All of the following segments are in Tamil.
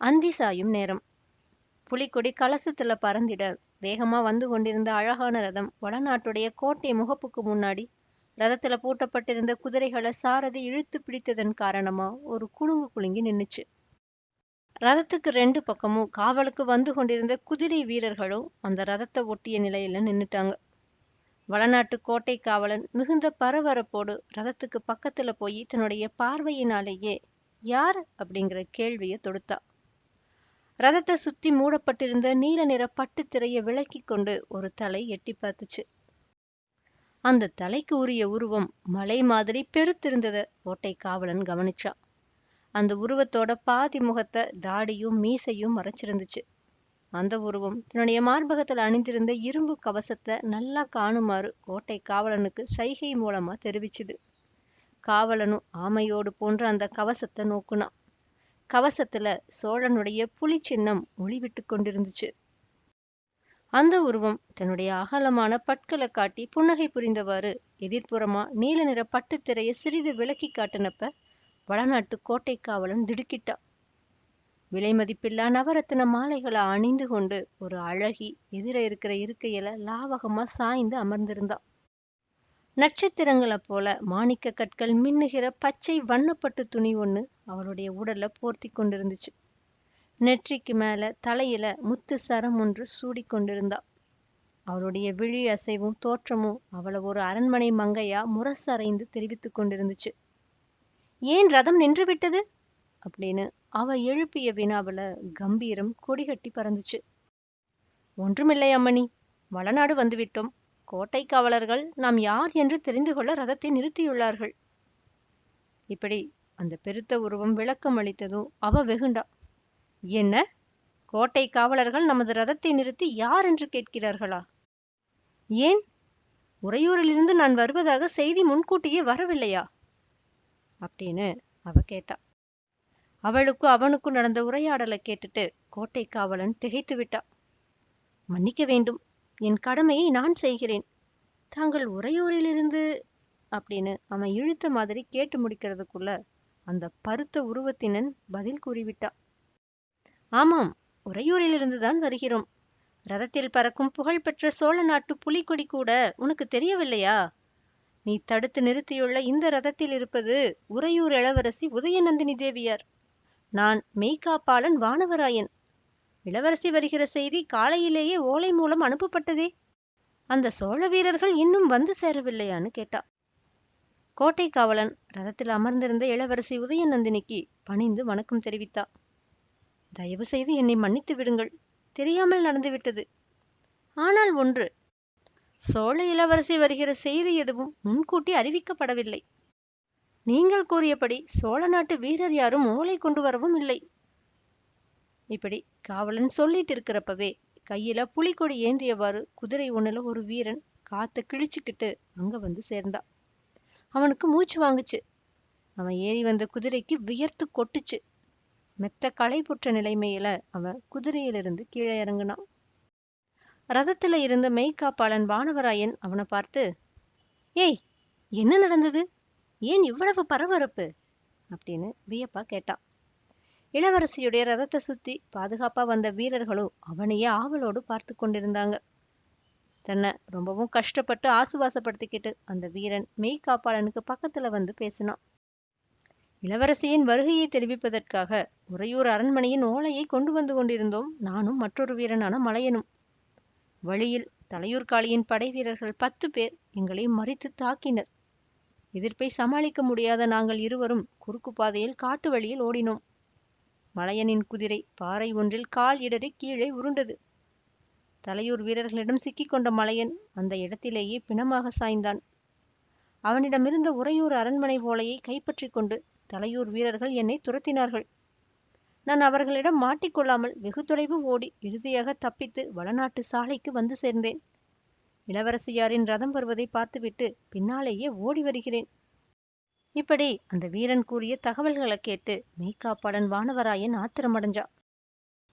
அந்தி சாயும் நேரம். புலிக்கொடி கலசத்துல பறந்திட வேகமா வந்து கொண்டிருந்த அழகான ரதம் வடநாட்டுடைய கோட்டை முகப்புக்கு முன்னாடி ரதத்துல பூட்டப்பட்டிருந்த குதிரைகளை சாரதி இழுத்து பிடித்ததன் காரணமா ஒரு குலுங்கு குலுங்கி நின்னுச்சு. ரதத்துக்கு ரெண்டு பக்கமும் காவலுக்கு வந்து கொண்டிருந்த குதிரை வீரர்களும் அந்த ரதத்தை ஒட்டிய நிலையில நின்னுட்டாங்க. வளநாட்டு கோட்டை காவலன் மிகுந்த பரபரப்போடு ரதத்துக்கு பக்கத்துல போய் தன்னுடைய பார்வையினாலேயே யார்? அப்படிங்கிற கேள்வியை தொடுத்தா. ரதத்தை சுத்தி மூடப்பட்டிருந்த நீல நிற பட்டு திரையை விலக்கி கொண்டு ஒரு தலை எட்டி பார்த்துச்சு. அந்த தலைக்கு உரிய உருவம் மலை மாதிரி பெருத்திருந்தத கோட்டை காவலன் கவனிச்சான் அந்த உருவத்தோட பாதி முகத்தை தாடியும் மீசையும் மறைச்சிருந்துச்சு. அந்த உருவம் தன்னுடைய மார்பகத்தில் அணிந்திருந்த இரும்பு கவசத்தை நல்லா காணுமாறு கோட்டை காவலனுக்கு சைகை மூலமா தெரிவிச்சுது. காவலனும் ஆமையோடு போன்ற அந்த கவசத்தை நோக்குனான் கவசத்துல சோழனுடைய புலி சின்னம் ஒளிவிட்டு கொண்டிருந்துச்சு. அந்த உருவம் தன்னுடைய அகலமான பட்களை காட்டி புன்னகை புரிந்தவாறு எதிர்ப்புறமா நீல நிற பட்டுத் திரையை சிறிது விலக்கி காட்டினப்ப வடநாட்டு கோட்டை காவலன் திடுக்கிட்டா. விலை மதிப்பில்லா நவரத்தின மாலைகளை அணிந்து கொண்டு ஒரு அழகி எதிர இருக்கிற இருக்கையில லாவகமா சாய்ந்து அமர்ந்திருந்தா. நட்சத்திரங்களைப் போல மாணிக்க கற்கள் மின்னுகிற பச்சை வண்ணப்பட்டு துணி ஒண்ணு அவளுடைய உடல்ல போர்த்தி கொண்டிருந்துச்சு. நெற்றிக்கு மேல தலையில முத்து சரம் ஒன்று சூடிக்கொண்டிருந்தா அவளுடைய விழி அசைவும் தோற்றமும் அவளை ஒரு அரண்மனை மங்கையா முரசறைந்து தெரிவித்து கொண்டிருந்துச்சு. ஏன் ரதம் நின்று விட்டது? அப்படின்னு அவ எழுப்பிய வினாவுல கம்பீரம் கொடிகட்டி பறந்துச்சு. ஒன்றுமில்லை அம்மணி வளநாடு வந்துவிட்டோம் கோட்டை காவலர்கள் நாம் யார் என்று தெரிந்து கொள்ள ரதத்தை நிறுத்தியுள்ளார்கள். இப்படி அந்த பெருத்த உருவம் விளக்கம் அளித்ததோ அவ வெகுண்டா. என்ன? கோட்டை காவலர்கள் நமது ரதத்தை நிறுத்தி யார் என்று கேட்கிறார்களா? ஏன்? உறையூரிலிருந்து நான் வருவதாக செய்தி முன்கூட்டியே வரவில்லையா? அப்படின்னு அவ கேட்டா. அவளுக்கும் அவனுக்கும் நடந்த உரையாடலை கேட்டுட்டு கோட்டை காவலன் திகைத்து விட்டா. மன்னிக்க வேண்டும். என் கடமையை நான் செய்கிறேன். தாங்கள் உறையூரிலிருந்து அப்படின்னு அவன் இழுத்த மாதிரி கேட்டு முடிக்கிறதுக்குள்ள அந்த பருத்த உருவத்தினன் பதில் கூறிவிட்டா. ஆமாம் உறையூரிலிருந்துதான் வருகிறோம். ரதத்தில் பறக்கும் புகழ்பெற்ற சோழ நாட்டு புலிக்கொடி கூட உனக்கு தெரியவில்லையா? நீ தடுத்து நிறுத்தியுள்ள இந்த ரதத்தில் இருப்பது உறையூர் இளவரசி உதயநந்தினி தேவியார். நான் மெய்காப்பாளன் வானவராயன். இளவரசி வருகிற செய்தி காலையிலேயே ஓலை மூலம் அனுப்பப்பட்டதே. அந்த சோழ வீரர்கள் இன்னும் வந்து சேரவில்லையான்னு கேட்டா. கோட்டை காவலன் ரதத்தில் அமர்ந்திருந்த இளவரசி உதயநந்தினிக்கு பணிந்து வணக்கம் தெரிவித்தா. தயவு செய்து என்னை மன்னித்து விடுங்கள். தெரியாமல் நடந்துவிட்டது ஆனால் ஒன்று சோழ இளவரசி வருகிற செய்தி எதுவும் முன்கூட்டி அறிவிக்கப்படவில்லை. நீங்கள் கூறியபடி சோழ நாட்டு வீரர் யாரும் ஓலை கொண்டு வரவும் இல்லை. இப்படி காவலன் சொல்லிட்டு இருக்கிறப்பவே கையில புலிக்கொடி ஏந்தியவாறு குதிரை ஒண்ணுல ஒரு வீரன் காத்த கிழிச்சுக்கிட்டு அங்க வந்து சேர்ந்தான். அவனுக்கு மூச்சு வாங்குச்சு. அவன் ஏறி வந்த குதிரைக்கு வியர்த்து கொட்டுச்சு. மெத்த களைப்புற்ற நிலைமையில அவன் குதிரையிலிருந்து கீழே இறங்குனான். ரதத்துல இருந்த மெய்காப்பாளன் வானவராயன் அவனை பார்த்து ஏய் என்ன நடந்தது? ஏன் இவ்வளவு பரபரப்பு? அப்படின்னு வியப்பா கேட்டான். இளவரசியுடைய ரதத்தை சுத்தி பாதுகாப்பா வந்த வீரர்களோ அவனையே ஆவலோடு பார்த்து கொண்டிருந்தாங்க. தன்னை ரொம்பவும் கஷ்டப்பட்டு ஆசுவாசப்படுத்திக்கிட்டு அந்த வீரன் மெய்காப்பாளனுக்கு பக்கத்துல வந்து பேசினான். இளவரசியின் வருகையை தெரிவிப்பதற்காக உறையூர் அரண்மனையின் ஓலையை கொண்டு வந்து கொண்டிருந்தோம். நானும் மற்றொரு வீரனான மலையனும். வழியில் தலையூர்காளியின் படை வீரர்கள் பத்து பேர் எங்களை மறித்து தாக்கினர். எதிர்ப்பை சமாளிக்க முடியாத நாங்கள் இருவரும் குறுக்கு பாதையில் காட்டு வழியில் ஓடினோம். மலையனின் குதிரை பாறை ஒன்றில் கால் இடறி கீழே உருண்டது. தலையூர் வீரர்களிடம் சிக்கிக்கொண்ட மலையன் அந்த இடத்திலேயே பிணமாக சாய்ந்தான். அவனிடமிருந்த உறையூர் அரண்மனை ஓலையை கைப்பற்றி கொண்டு தலையூர் வீரர்கள் என்னை துரத்தினார்கள். நான் அவர்களிடம் மாட்டிக்கொள்ளாமல் வெகு தொலைவு ஓடி இறுதியாக தப்பித்து வடநாட்டு சாலைக்கு வந்து சேர்ந்தேன். இளவரசியாரின் ரதம் வருவதை பார்த்துவிட்டு பின்னாலேயே ஓடி வருகிறேன். இப்படி அந்த வீரன் கூறிய தகவல்களை கேட்டு மெய்காப்பாளன் வானவராயன் ஆத்திரமடைஞ்சா.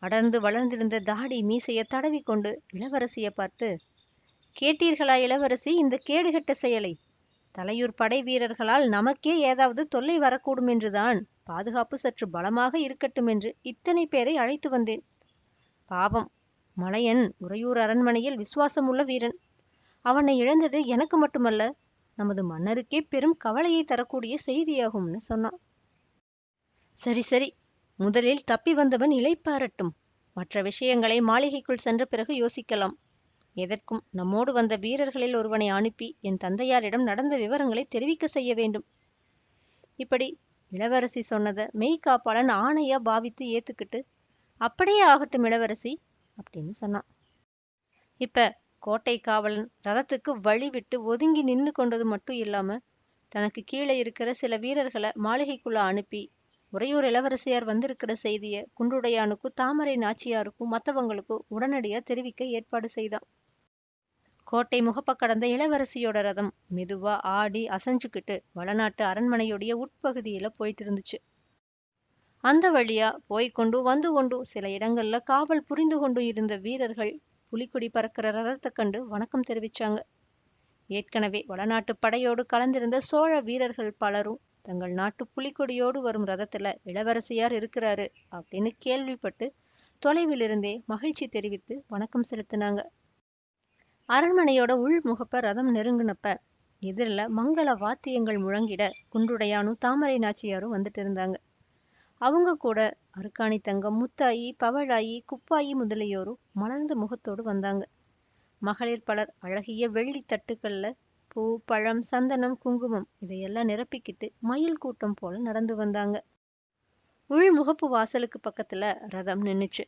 அடர்ந்து வளர்ந்திருந்த தாடி மீசைய தடவி கொண்டு இளவரசியை பார்த்து கேட்டீர்களா இளவரசி இந்த கேடுகெட்ட செயலை? தலையூர் படை வீரர்களால் நமக்கே ஏதாவது தொல்லை வரக்கூடும் என்றுதான். பாதுகாப்பு சற்று பலமாக இருக்கட்டும் என்று இத்தனை பேரை அழைத்து வந்தேன். பாவம் மலையன் உறையூர் அரண்மனையில் விசுவாசமுள்ள வீரன். அவனை இழந்தது எனக்கு மட்டுமல்ல நமது மன்னருக்கே பெரும் கவலையை தரக்கூடிய செய்தியாகும்னு சொன்னான். சரி சரி முதலில் தப்பி வந்தவன் இழைப்பாரட்டும் மற்ற விஷயங்களை மாளிகைக்குள் சென்ற பிறகு யோசிக்கலாம். எதற்கும் நம்மோடு வந்த வீரர்களில் ஒருவனை அனுப்பி என் தந்தையாரிடம் நடந்த விவரங்களை தெரிவிக்க செய்ய வேண்டும். இப்படி இளவரசி சொன்னதை மெய்காப்பாளன் ஆணையா பாவித்து ஏத்துக்கிட்டு அப்படியே ஆகட்டும் இளவரசி அப்படின்னு சொன்னான். இப்ப கோட்டை காவலன் ரதத்துக்கு வழி விட்டு ஒதுங்கி நின்னு கொண்டது மட்டும் இல்லாம தனக்கு கீழே இருக்கிற சில வீரர்களை மாளிகைக்குள்ள அனுப்பி உறையூர் இளவரசியார் வந்திருக்கிற செய்திய குன்றுடையானுக்கும் தாமரை நாச்சியாருக்கும் மத்தவங்களுக்கும் உடனடியா தெரிவிக்க ஏற்பாடு செய்தான். கோட்டை முகப்ப கடந்த இளவரசியோட ரதம் மெதுவா ஆடி அசைஞ்சுக்கிட்டு வளநாட்டு அரண்மனையுடைய உட்பகுதியில போயிட்டு இருந்துச்சு அந்த வழியா போய்க்கொண்டு வந்து கொண்டு சில இடங்கள்ல காவல் புரிந்து கொண்டு இருந்த வீரர்கள் புலிக்கொடி பறக்கிற ரதத்தை கண்டு வணக்கம் தெரிவிச்சாங்க. ஏற்கனவே வடநாட்டுப் படையோடு கலந்திருந்த சோழ வீரர்கள் பலரும் தங்கள் நாட்டு புலிக்கொடியோடு வரும் ரதத்துல இளவரசியார் இருக்கிறாரு அப்படின்னு கேள்விப்பட்டு தொலைவிலிருந்தே மகிழ்ச்சி தெரிவித்து வணக்கம் செலுத்தினாங்க. அரண்மனையோட உள்முகப்ப ரதம் நெருங்கினப்ப எதிரில் மங்கள வாத்தியங்கள் முழங்கிட குன்றுடையானும் தாமரை நாச்சியாரும் வந்துட்டு இருந்தாங்க. அவங்க கூட அருக்காணி தங்கம் முத்தாயி பவழாயி குப்பாயி முதலியோரும் மலர்ந்த முகத்தோடு வந்தாங்க. மகளிர் பலர் அழகிய வெள்ளி தட்டுக்கள்ல பூ பழம் சந்தனம் குங்குமம் இதையெல்லாம் நிரப்பிக்கிட்டு மயில் கூட்டம் போல நடந்து வந்தாங்க. உள் முகப்பு வாசலுக்கு பக்கத்துல ரதம் நின்னுச்சு.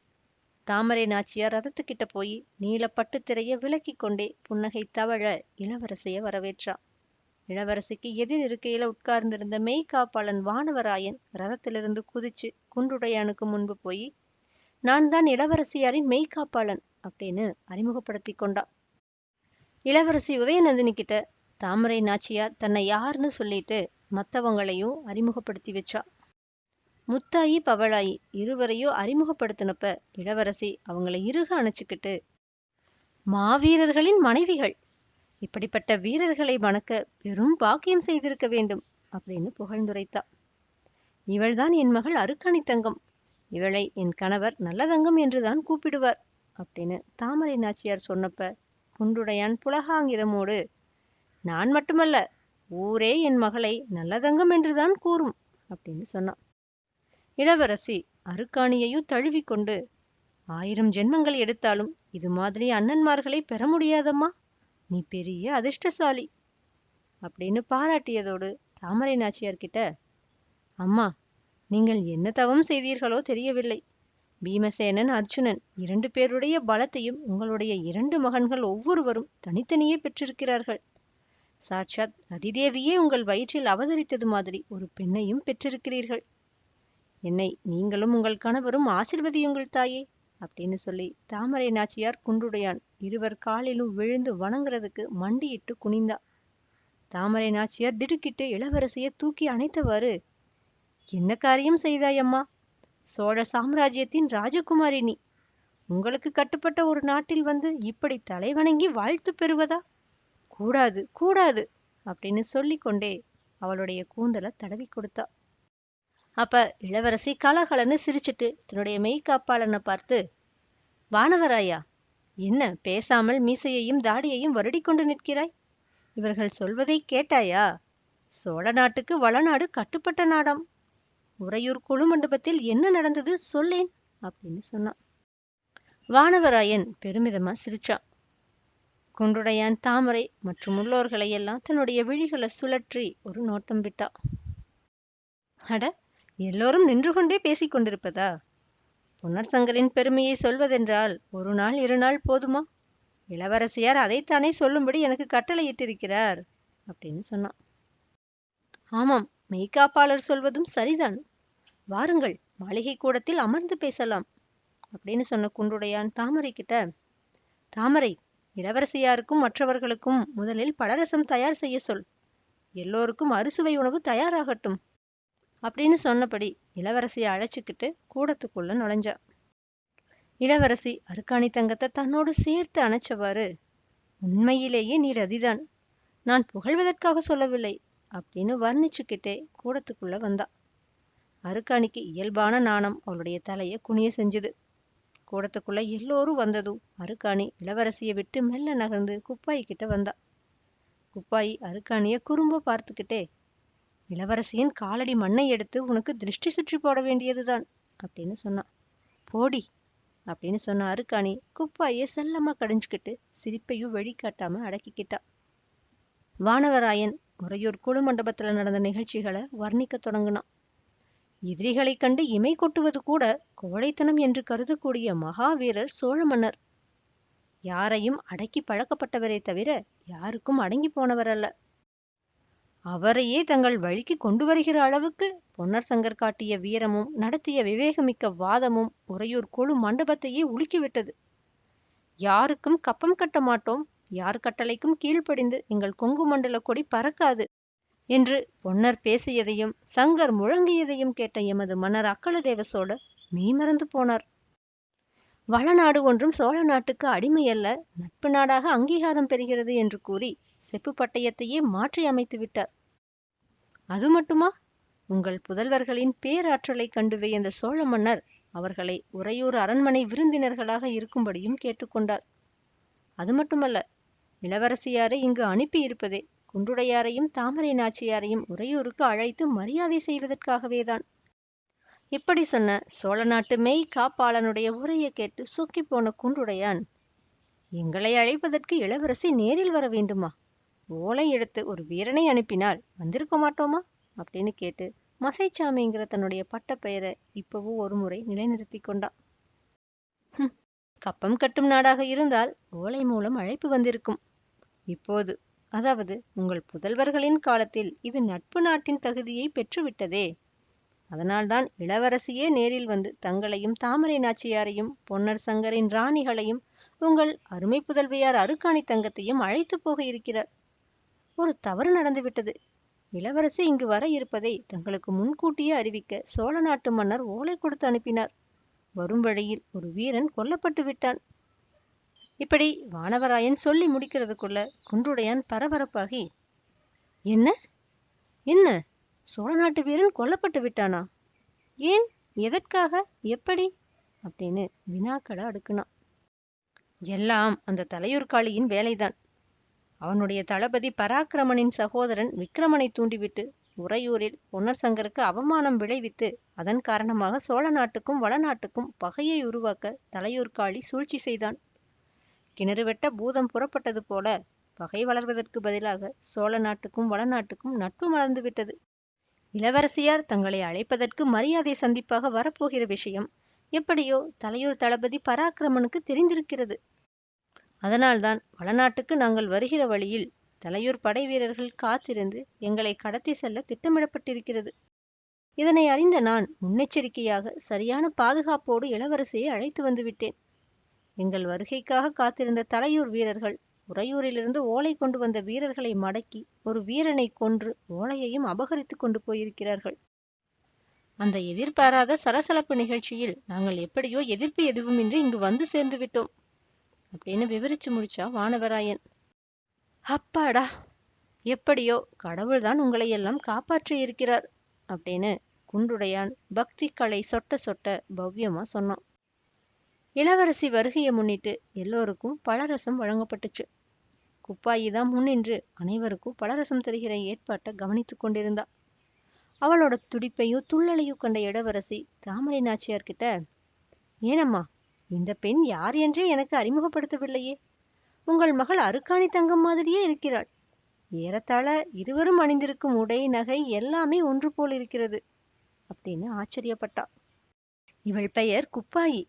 தாமரை நாச்சியார் ரதத்துக்கிட்ட போய் நீல பட்டு திரைய விலக்கி கொண்டே புன்னகை தவழ இளவரசைய வரவேற்றா. இளவரசிக்கு எதிர் இருக்கையில உட்கார்ந்திருந்த மெய்க்காப்பாளன் வானவராயன் ரதத்திலிருந்து குதிச்சு குன்றுடையானுக்கு முன்பு போய் நான் தான் இளவரசியாரின் மெய்க்காப்பாளன் அப்படின்னு அறிமுகப்படுத்தி கொண்டா இளவரசி உதயநந்தினி கிட்ட தாமரை நாச்சியார் தன்னை யாருன்னு சொல்லிட்டு மத்தவங்களையும் அறிமுகப்படுத்தி வச்சா. முத்தாயி பவளாயி இருவரையும் அறிமுகப்படுத்தினப்ப இளவரசி அவங்கள இறுக அணைச்சுக்கிட்டு மாவீரர்களின் மனைவிகள் இப்படிப்பட்ட வீரர்களை மணக்க பெரும் பாக்கியம் செய்திருக்க வேண்டும் அப்படின்னு புகழ்ந்துரைத்தா இவள்தான் என் மகள் அருக்காணி தங்கம். இவளை என் கணவர் நல்லதங்கம் என்றுதான் கூப்பிடுவார் அப்படின்னு தாமரை நாச்சியார் சொன்னப்ப குண்டுடையான் புலகாங்கிதமோடு நான் மட்டுமல்ல ஊரே என் மகளை நல்லதங்கம் என்றுதான் கூறும் அப்படின்னு சொன்னான். இளவரசி அருக்காணியையும் தழுவிக்கொண்டு ஆயிரம் ஜென்மங்கள் எடுத்தாலும் இது மாதிரி அண்ணன்மார்களை பெற முடியாதம்மா? நீ பெரிய அதிர்ஷ்டசாலி அப்படின்னு பாராட்டியதோடு தாமரை நாச்சியார்கிட்ட அம்மா நீங்கள் என்ன தவம் செய்தீர்களோ தெரியவில்லை. பீமசேனன் அர்ஜுனன் இரண்டு பேருடைய பலத்தையும் உங்களுடைய இரண்டு மகன்கள் ஒவ்வொருவரும் தனித்தனியே பெற்றிருக்கிறார்கள். சாட்சாத் ரதிதேவியே உங்கள் வயிற்றில் அவதரித்தது மாதிரி ஒரு பெண்ணையும் பெற்றிருக்கிறீர்கள். என்னை நீங்களும் உங்கள் கணவரும் ஆசிர்வதியுங்கள் தாயே. அப்படின்னு சொல்லி தாமரை நாச்சியார் குன்றுடையான் இருவர் காலிலும் விழுந்து வணங்குறதுக்கு மண்டியிட்டு குனிந்தா. தாமரை நாச்சியார் திடுக்கிட்டு இளவரசியை தூக்கி அணைத்தவாறு என்ன காரியம் செய்தாயம்மா? சோழ சாம்ராஜ்யத்தின் ராஜகுமாரி நீ. உங்களுக்கு கட்டுப்பட்ட ஒரு நாட்டில் வந்து இப்படி தலைவணங்கி வாழ்த்து பெறுவதா? கூடாது கூடாது அப்படின்னு சொல்லிக்கொண்டே அவளுடைய கூந்தலை தடவி கொடுத்தா. அப்ப இளவரசி கலகலன்னு சிரிச்சிட்டு தன்னுடைய மெய்க்காப்பாளனை பார்த்து வானவராயா என்ன பேசாமல் மீசையையும் தாடியையும் வருடிக் கொண்டு நிற்கிறாய்? இவர்கள் சொல்வதை கேட்டாயா? சோழ நாட்டுக்கு வளநாடு கட்டுப்பட்ட நாடாம். உறையூர் குழு மண்டபத்தில் என்ன நடந்தது சொல்லேன் அப்படின்னு சொன்னான். வானவராயன் பெருமிதமா சிரிச்சான். குன்றுடையான் தாமரை மற்றும் உள்ளோர்களை எல்லாம் தன்னுடைய விழிகளை சுழற்றி ஒரு நோட்டம் விட்டா அட எல்லோரும் நின்று கொண்டே பேசிக் கொண்டிருப்பதா? பொன்னர் சங்கரின் பெருமையை சொல்வதென்றால் ஒரு நாள் இரு நாள் போதுமா? இளவரசியார் அதைத்தானே சொல்லும்படி எனக்கு கட்டளையிட்டிருக்கிறார் அப்படின்னு சொன்னான். ஆமாம் மெய்காப்பாளர் சொல்வதும் சரிதான். வாருங்கள் மாளிகை கூடத்தில் அமர்ந்து பேசலாம் அப்படின்னு சொன்ன குன்றுடையான் தாமரை கிட்ட தாமரை இளவரசியாருக்கும் மற்றவர்களுக்கும் முதலில் பலரசம் தயார் செய்ய சொல். எல்லோருக்கும் அறுசுவை உணவு தயாராகட்டும் அப்படின்னு சொன்னபடி இளவரசியை அழைச்சிக்கிட்டு கூடத்துக்குள்ள நுழைஞ்சா. இளவரசி அருக்காணி தங்கத்தை தன்னோடு சேர்த்து அணைச்சவாறு உண்மையிலேயே நீ ரதிதான் நான் புகழ்வதற்காக சொல்லவில்லை அப்படின்னு வர்ணிச்சுக்கிட்டே கூடத்துக்குள்ள வந்தா. அருக்காணிக்கு இயல்பான நாணம் அவளுடைய தலையை குனிய செஞ்சுது. கூடத்துக்குள்ள எல்லோரும் வந்ததும் அருக்காணி இளவரசியை விட்டு மெல்ல நகர்ந்து குப்பாய்கிட்ட வந்தா. குப்பாயி அருக்காணிய குறும்ப பார்த்துக்கிட்டே இளவரசியின் காலடி மண்ணை எடுத்து உனக்கு திருஷ்டி சுற்றி போட வேண்டியதுதான் அப்படின்னு சொன்னான். போடி அப்படின்னு சொன்ன அருக்காணி குப்பாயை செல்லமா கடிஞ்சுக்கிட்டு சிரிப்பையும் வெளிக்காட்டாம அடக்கிக்கிட்டா. வானவராயன் உறையூர் குழு மண்டபத்துல நடந்த நிகழ்ச்சிகளை வர்ணிக்க தொடங்கினான். எதிரிகளைக் கண்டு இமை கொட்டுவது கூட கோழைத்தனம் என்று கருதக்கூடிய மகாவீரர் சோழ மன்னர். யாரையும் அடக்கி பழக்கப்பட்டவரே தவிர யாருக்கும் அடங்கி போனவர் அல்ல அவரையே தங்கள் வழிக்கு கொண்டு வருகிற அளவுக்கு பொன்னர் சங்கர் காட்டிய வீரமும் நடத்திய விவேகமிக்க வாதமும் உறையூர் கொழு மண்டபத்தையே உலுக்கிவிட்டது. யாருக்கும் கப்பம் கட்ட மாட்டோம் யார் கட்டளைக்கும் கீழ்ப்படிந்து எங்கள் கொங்கு மண்டல கொடி பறக்காது என்று பொன்னர் பேசியதையும் சங்கர் முழங்கியதையும் கேட்ட எமது மன்னர் அக்களதேவ சோழர் மெய்மறந்து போனார். வளநாடு ஒன்றும் சோழ நாட்டுக்கு அடிமையல்ல நட்பு நாடாக அங்கீகாரம் பெறுகிறது என்று கூறி செப்பு பட்டயத்தையே மாற்றி அமைத்து விட்டார் அது மட்டுமா? உங்கள் புதல்வர்களின் பேராற்றலைக் கண்டு வியந்த சோழ மன்னர் அவர்களை உறையூர் அரண்மனை விருந்தினர்களாக இருக்கும்படியும் கேட்டுக்கொண்டார். அது மட்டுமல்ல இளவரசியாரை இங்கு அனுப்பியிருப்பதே குன்றுடையாரையும் தாமரை நாச்சியாரையும் உறையூருக்கு அழைத்து மரியாதை செய்வதற்காகவேதான். இப்படி சொன்ன சோழ நாட்டு மெய் காப்பாளனுடைய உரையை கேட்டு சூக்கிப் போன குன்றுடையான் எங்களை அழைப்பதற்கு இளவரசி நேரில் வர வேண்டுமா? ஓலை எடுத்து ஒரு வீரனை அனுப்பினால் வந்திருக்க மாட்டோமா? அப்படின்னு கேட்டு மசைச்சாமிங்கிற தன்னுடைய பட்ட பெயரை இப்பவும் ஒரு முறை நிலைநிறுத்தி கொண்டான். கப்பம் கட்டும் நாடாக இருந்தால் ஓலை மூலம் அழைப்பு வந்திருக்கும். இப்போது அதாவது உங்கள் புதல்வர்களின் காலத்தில் இது நட்பு நாட்டின் தகுதியை பெற்றுவிட்டதே. அதனால்தான் இளவரசியே நேரில் வந்து தங்களையும் தாமரை நாச்சியாரையும் பொன்னர் சங்கரின் ராணிகளையும் உங்கள் அருமை புதல்வியார் அருக்காணி தங்கத்தையும் அழைத்து போக இருக்கிறார். ஒரு தவறு நடந்துவிட்டது இளவரசி இங்கு வர இருப்பதை தங்களுக்கு முன்கூட்டியே அறிவிக்க சோழ நாட்டு மன்னர் ஓலை கொடுத்து அனுப்பினார். வரும் வழியில் ஒரு வீரன் கொல்லப்பட்டு விட்டான். இப்படி வானவராயன் சொல்லி முடிக்கிறதுக்குள்ள குன்றுடையான் பரபரப்பாகி என்ன? என்ன? சோழ நாட்டு வீரன் கொல்லப்பட்டு விட்டானா? ஏன்? எதற்காக? எப்படி? அப்படின்னு வினாக்களை அடுக்குனான். எல்லாம் அந்த தலையூர்காளியின் வேலைதான். அவனுடைய தளபதி பராக்கிரமனின் சகோதரன் விக்கிரமனை தூண்டிவிட்டு உறையூரில் பொன்னர் சங்கருக்கு அவமானம் விளைவித்து அதன் காரணமாக சோழ நாட்டுக்கும் வளநாட்டுக்கும் பகையை உருவாக்க தலையூர்காளி சூழ்ச்சி செய்தான். கிணறு வெட்ட பூதம் புறப்பட்டது போல பகை வளர்வதற்கு பதிலாக சோழ நாட்டுக்கும் வளநாட்டுக்கும் நட்பு மலர்ந்து விட்டது. இளவரசியார் தங்களை அழைப்பதற்கு மரியாதை சந்திப்பாக வரப்போகிற விஷயம் எப்படியோ தலையூர் தளபதி பராக்கிரமனுக்கு தெரிந்திருக்கிறது. அதனால்தான் வளநாட்டுக்கு நாங்கள் வருகிற வழியில் தலையூர் படை வீரர்கள் காத்திருந்து எங்களை கடத்தி செல்ல திட்டமிடப்பட்டிருக்கிறது. இதனை அறிந்த நான் முன்னெச்சரிக்கையாக சரியான பாதுகாப்போடு இளவரசியை அழைத்து வந்துவிட்டேன் எங்கள் வருகைக்காக காத்திருந்த தலையூர் வீரர்கள் உறையூரிலிருந்து ஓலை கொண்டு வந்த வீரர்களை மடக்கி ஒரு வீரனை கொன்று ஓலையையும் அபகரித்து கொண்டு போயிருக்கிறார்கள். அந்த எதிர்பாராத சலசலப்பு நிகழ்ச்சியில் நாங்கள் எப்படியோ எதிர்ப்பு எதுவுமின்றி இங்கு வந்து சேர்ந்து விட்டோம். அப்படின்னு விவரிச்சு முடிச்சா வானவராயன். அப்பாடா எப்படியோ கடவுள்தான் உங்களை எல்லாம் காப்பாற்றி இருக்கிறார் அப்படின்னு குன்றுடையான் பக்தி கலை சொட்ட சொட்ட பவ்யமா சொன்னான். இளவரசி வருகையை முன்னிட்டு எல்லோருக்கும் பழரசம் வழங்கப்பட்டுச்சு. குப்பாயி தான் முன்னின்று அனைவருக்கும் பலரசம் தருகிற ஏற்பாட்டை கவனித்து கொண்டிருந்தா. அவளோட துடிப்பையும் துள்ளலையும் கண்ட இளவரசி தாமரை நாச்சியார்கிட்ட ஏனம்மா இந்த பெண் யார் என்றே எனக்கு அறிமுகப்படுத்தவில்லையே. உங்கள் மகள் அருக்காணி தங்கம் மாதிரியே இருக்கிறாள். ஏறத்தாழ இருவரும் அணிந்திருக்கும் உடை நகை எல்லாமே ஒன்று போல் இருக்கிறது அப்படின்னு ஆச்சரியப்பட்டா. இவள் பெயர் குப்பாயி.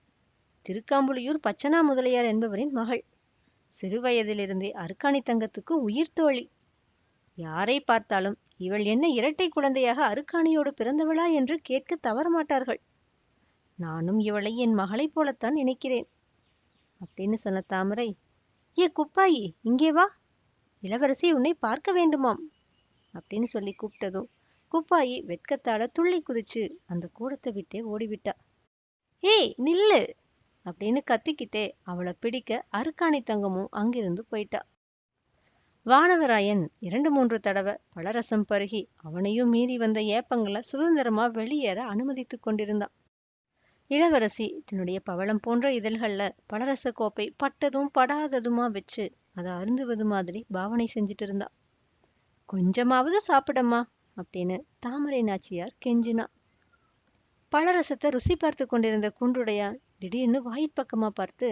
திருக்காம்புலியூர் பச்சனா முதலியார் என்பவரின் மகள். சிறுவயதிலிருந்தே அருக்காணி தங்கத்துக்கு உயிர் தோழி. யாரை பார்த்தாலும் இவள் என்ன இரட்டை குழந்தையாக அருக்காணியோடு பிறந்தவளா என்று கேட்க தவறமாட்டார்கள். நானும் இவளை என் மகளைப் போலத்தான் நினைக்கிறேன். அப்படின்னு சொன்ன தாமரை ஏ குப்பாயி இங்கே வா. இளவரசி உன்னை பார்க்க வேண்டுமாம். அப்படின்னு சொல்லி கூப்பிட்டதும் குப்பாயி வெட்கத்தால துள்ளி குதிச்சு அந்த கூடத்தை விட்டே ஓடிவிட்டா. ஏய் நில்லு அப்படின்னு கத்திக்கிட்டே அவளை பிடிக்க அருக்காணி தங்கமும் அங்கிருந்து போயிட்டா. வானவராயன் இரண்டு மூன்று தடவை பழரசம் பருகி அவனையும் மீறி வந்த ஏப்பங்களை சுதந்திரமா வெளியேற அனுமதித்து கொண்டிருந்தான். இளவரசி தன்னுடைய பவளம் போன்ற இதழ்கள்ல பலரசக் கோப்பை பட்டதும் படாததுமா வச்சு அதை அருந்துவது மாதிரி பாவனை செஞ்சுட்டு இருந்தா. கொஞ்சமாவது சாப்பிடம்மா அப்படின்னு தாமரை நாச்சியார் கெஞ்சினா. பழரசத்தை ருசி பார்த்து கொண்டிருந்த குன்றுடையான் திடீர்னு வாயிற்பக்கமா பார்த்து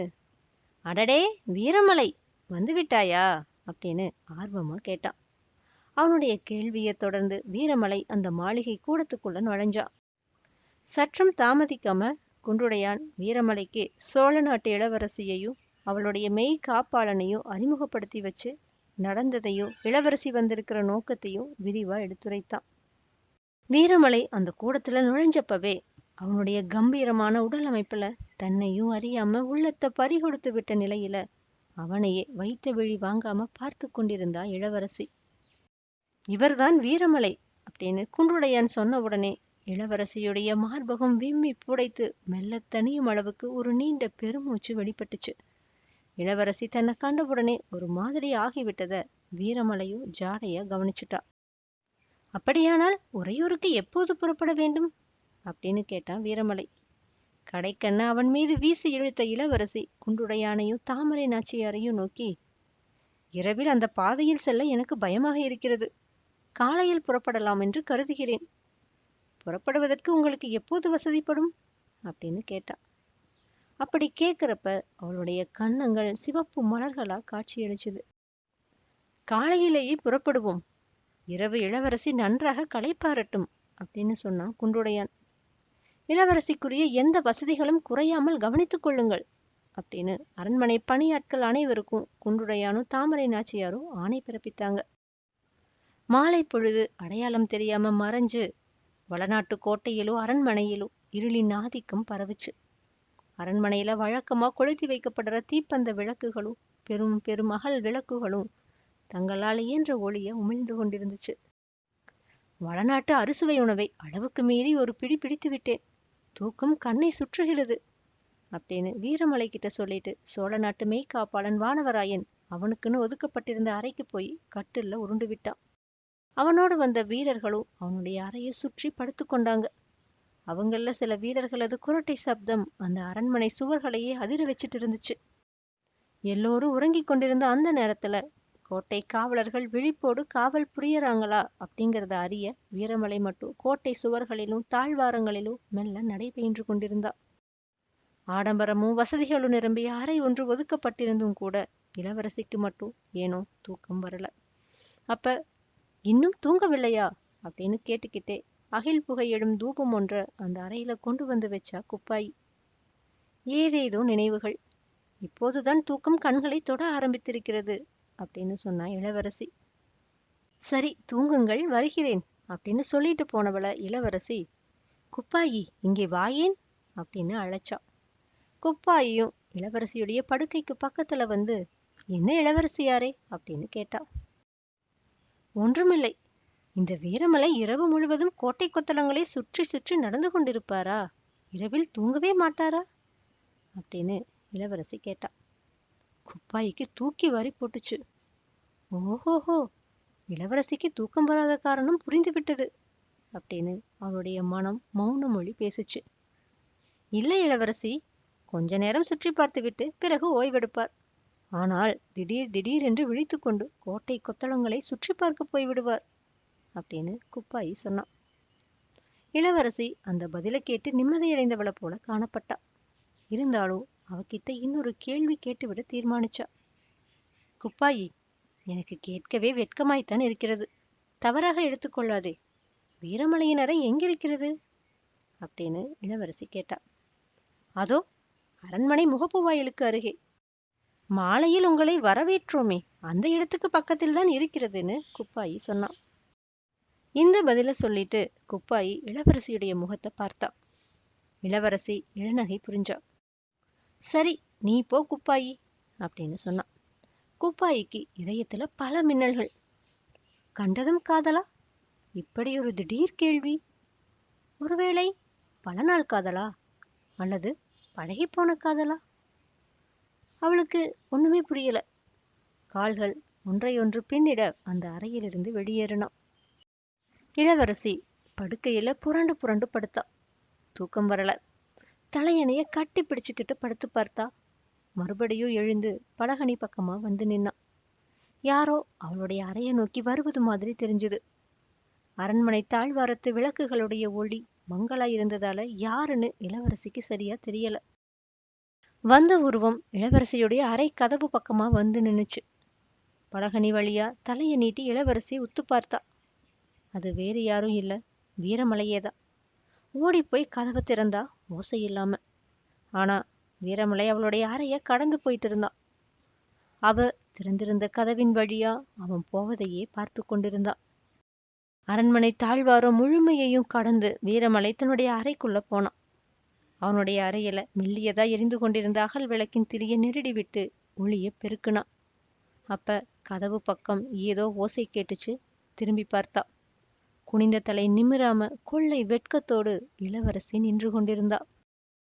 அடடே வீரமலை வந்து விட்டாயா? அப்படின்னு ஆர்வமா கேட்டான் அவனுடைய கேள்வியைத் தொடர்ந்து வீரமலை அந்த மாளிகை கூடத்துக்குள்ள நுழைஞ்சான் சற்றும் தாமதிக்காம குன்றுடையான் வீரமலைக்கு சோழ நாட்டு இளவரசியையும் அவளுடைய மெய் காப்பாளனையும் அறிமுகப்படுத்தி வச்சு நடந்ததையும் இளவரசி வந்திருக்கிற நோக்கத்தையும் விரிவா எடுத்துரைத்தான். வீரமலை அந்த கூடத்துல நுழைஞ்சப்பவே அவனுடைய கம்பீரமான உடல் அமைப்புல தன்னையும் அறியாம உள்ளத்தை பறிகொடுத்து விட்ட நிலையில அவனையே வைத்த விழி வாங்காம பார்த்து கொண்டிருந்தா இளவரசி. இவர்தான் வீரமலை அப்படின்னு குன்றுடையான் சொன்ன உடனே இளவரசியுடைய மார்பகம் விம்மி புடைத்து மெல்ல தனியும் அளவுக்கு ஒரு நீண்ட பெருமூச்சு வெளிப்பட்டுச்சு. இளவரசி தன்னை கண்டவுடனே ஒரு மாதிரி ஆகிவிட்டத வீரமலையும் ஜாடையா கவனிச்சுட்டா. அப்படியானால் உறையூருக்கு எப்போது புறப்பட வேண்டும்? அப்படின்னு கேட்டான் வீரமலை. கடைக்கண்ண அவன் மீது வீசி இழுத்த இளவரசி குண்டுடையானையும் தாமரை நாச்சியாரையும் நோக்கி இரவில் அந்த பாதையில் செல்ல எனக்கு பயமாக இருக்கிறது. காலையில் புறப்படலாம் என்று கருதுகிறேன். புறப்படுவதற்கு உங்களுக்கு எப்போது வசதிப்படும்? அப்படின்னு கேட்டா. அப்படி கேட்கிறப்ப அவளுடைய கன்னங்கள் சிவப்பு மலர்களா காட்சியளிச்சுது. காலையிலேயே புறப்படுவோம். இரவு இளவரசி நன்றாக களைப்பாரட்டும் அப்படின்னு சொன்னான் குன்றுடையான். இளவரசிக்குரிய எந்த வசதிகளும் குறையாமல் கவனித்துக் கொள்ளுங்கள் அப்படின்னு அரண்மனை பணியாட்கள் அனைவருக்கும் குன்றுடையானும் தாமரை நாச்சியாரும் ஆணை பிறப்பித்தாங்க. மாலை பொழுது அடையாளம் தெரியாம மறைஞ்சு வளநாட்டு கோட்டையிலோ அரண்மனையிலோ இருளின் ஆதிக்கம் பரவுச்சு. அரண்மனையில வழக்கமா கொளுத்தி வைக்கப்படுற தீப்பந்த விளக்குகளும் பெரும் பெரும் அகல் விளக்குகளும் தங்களால் இயன்ற ஒளிய உமிழ்ந்து கொண்டிருந்துச்சு. வளநாட்டு அறுசுவை உணவை அளவுக்கு மீறி ஒரு பிடி பிடித்து விட்டேன். தூக்கம் கண்ணை சுற்றுகிறது அப்படின்னு வீரமலை கிட்ட சொல்லிட்டு சோழ நாட்டு மெய்காப்பாளன் வானவராயன் அவனுக்குன்னு ஒதுக்கப்பட்டிருந்த அறைக்கு போய் கட்டில்ல உருண்டு விட்டான். அவனோடு வந்த வீரர்களும் அவனுடைய அறையை சுற்றி படுத்து கொண்டாங்க. அவங்கள சில வீரர்களது குரட்டை சப்தம் அந்த அரண்மனை சுவர்களையே அதிர வச்சிட்டு இருந்துச்சு எல்லோரும் உறங்கிக் கொண்டிருந்த அந்த நேரத்துல கோட்டை காவலர்கள் விழிப்போடு காவல் புரியறாங்களா அப்படிங்கறத அறிய வீரமலை மட்டும் கோட்டை சுவர்களிலும் தாழ்வாரங்களிலும் மெல்ல நடைபெயின்று கொண்டிருந்தா. ஆடம்பரமும் வசதிகளும் நிரம்பிய அறை ஒன்று ஒதுக்கப்பட்டிருந்தும் கூட இளவரசிக்கு மட்டும் ஏனோ தூக்கம் வரல. அப்ப இன்னும் தூங்கவில்லையா? அப்படின்னு கேட்டுக்கிட்டே அகில் புகையிடும் தூபம் ஒன்ற அந்த அறையில கொண்டு வந்து வச்சா குப்பாய். ஏதேதோ நினைவுகள். இப்போதுதான் தூக்கம் கண்களை தொட ஆரம்பித்திருக்கிறது அப்படின்னு சொன்னா இளவரசி. சரி தூங்குங்கள் வருகிறேன் அப்படின்னு சொல்லிட்டு போனவள இளவரசி குப்பாயி இங்கே வாயேன் அப்படின்னு அழைச்சா. குப்பாயியும் இளவரசியுடைய படுக்கைக்கு பக்கத்துல வந்து என்ன இளவரசியாரே? அப்படின்னு கேட்டா. ஒன்றுமில்லை. இந்த வீரமலை இரவு முழுவதும் கோட்டை கொத்தளங்களை சுற்றி சுற்றி நடந்து கொண்டிருப்பாரா? இரவில் தூங்கவே மாட்டாரா? அப்படின்னு இளவரசி கேட்டா. குப்பாய்க்கு தூக்கி வாரி போட்டுச்சு. ஓஹோஹோ இளவரசிக்கு தூக்கம் வராத காரணம் புரிந்துவிட்டது அப்படின்னு அவளுடைய மனம் மௌன மொழி பேசுச்சு. இல்லை இளவரசி கொஞ்ச நேரம் சுற்றி பார்த்துவிட்டு பிறகு ஓய்வெடுப்பார். ஆனால் திடீர் திடீரென்று விழித்துக்கொண்டு விழித்து கொண்டு கோட்டை கொத்தளங்களை சுற்றி பார்க்க போய்விடுவார் அப்படின்னு குப்பாயி சொன்னான். இளவரசி அந்த பதிலை கேட்டு நிம்மதியடைந்தவளை போல காணப்பட்டா. இருந்தாலும் அவகிட்ட இன்னொரு கேள்வி கேட்டுவிட தீர்மானிச்சா. குப்பாயி எனக்கு கேட்கவே வெட்கமாய்த்தான் இருக்கிறது. தவறாக எடுத்துக்கொள்ளாதே வீரமலையின் அறை எங்கிருக்கிறது? அப்படின்னு இளவரசி கேட்டா. அதோ அரண்மனை முகப்பு வாயிலுக்கு அருகே. மாலையில் உங்களை வரவேற்றோமே. அந்த இடத்துக்கு பக்கத்தில் தான் இருக்கிறதுன்னு குப்பாயி சொன்னான். இந்த பதில சொல்லிட்டு குப்பாயி இளவரசியுடைய முகத்தை பார்த்தா. இளவரசி இளநகை புரிஞ்சா. சரி நீ போ குப்பாயி அப்படின்னு சொன்னான். குப்பாயிக்கு இதயத்துல பல மின்னல்கள். கண்டதும் காதலா? இப்படி ஒரு திடீர் கேள்வி. ஒருவேளை பல நாள் காதலா? அல்லது பழகிப்போன காதலா? அவளுக்கு ஒண்ணுமே புரியல. கால்கள் ஒன்றையொன்று பின்னிட அந்த அறையிலிருந்து வெளியேறினான். இளவரசி படுக்கையில புரண்டு புரண்டு படுத்தா. தூக்கம் வரல. தலையணைய கட்டி பிடிச்சுக்கிட்டு படுத்து பார்த்தா. மறுபடியும் எழுந்து பலகனி பக்கமா வந்து நின்னா யாரோ அவளுடைய அறையை நோக்கி வருவது மாதிரி தெரிஞ்சது. அரண்மனை தாழ்வாரத்து விளக்குகளுடைய ஒளி மங்களா இருந்ததால யாருன்னு இளவரசிக்கு சரியா தெரியல. வந்த உருவம் இளவரசியுடைய அறை கதவு பக்கமா வந்து நின்னுச்சு. பலகனி வழியா தலைய நீட்டி இளவரசி உத்து பார்த்தா. அது வேறு யாரும் இல்ல வீரமலையேதான் ஓடிப்போய் கதவை திறந்தா ஓசை இல்லாம. ஆனா வீரமலை அவளுடைய அறைய கடந்து போயிட்டு இருந்தான் அவ திறந்திருந்த கதவின் வழியா அவன் போவதையே பார்த்து கொண்டிருந்தா. அரண்மனை தாழ்வாரம் முழுமையையும் கடந்து வீரமலை தன்னுடைய அறைக்குள்ள போனான் அவனுடைய அறையில மெல்லியதா எரிந்து கொண்டிருந்த அகல் விளக்கின் திரிய நெருடி விட்டு ஒளிய பெருக்குனான். அப்ப கதவு பக்கம் ஏதோ ஓசை கேட்டுச்சு. திரும்பி பார்த்தா குனிந்த தலை நிமிராம கொள்ளை வெட்கத்தோடு இளவரசி நின்று கொண்டிருந்தா.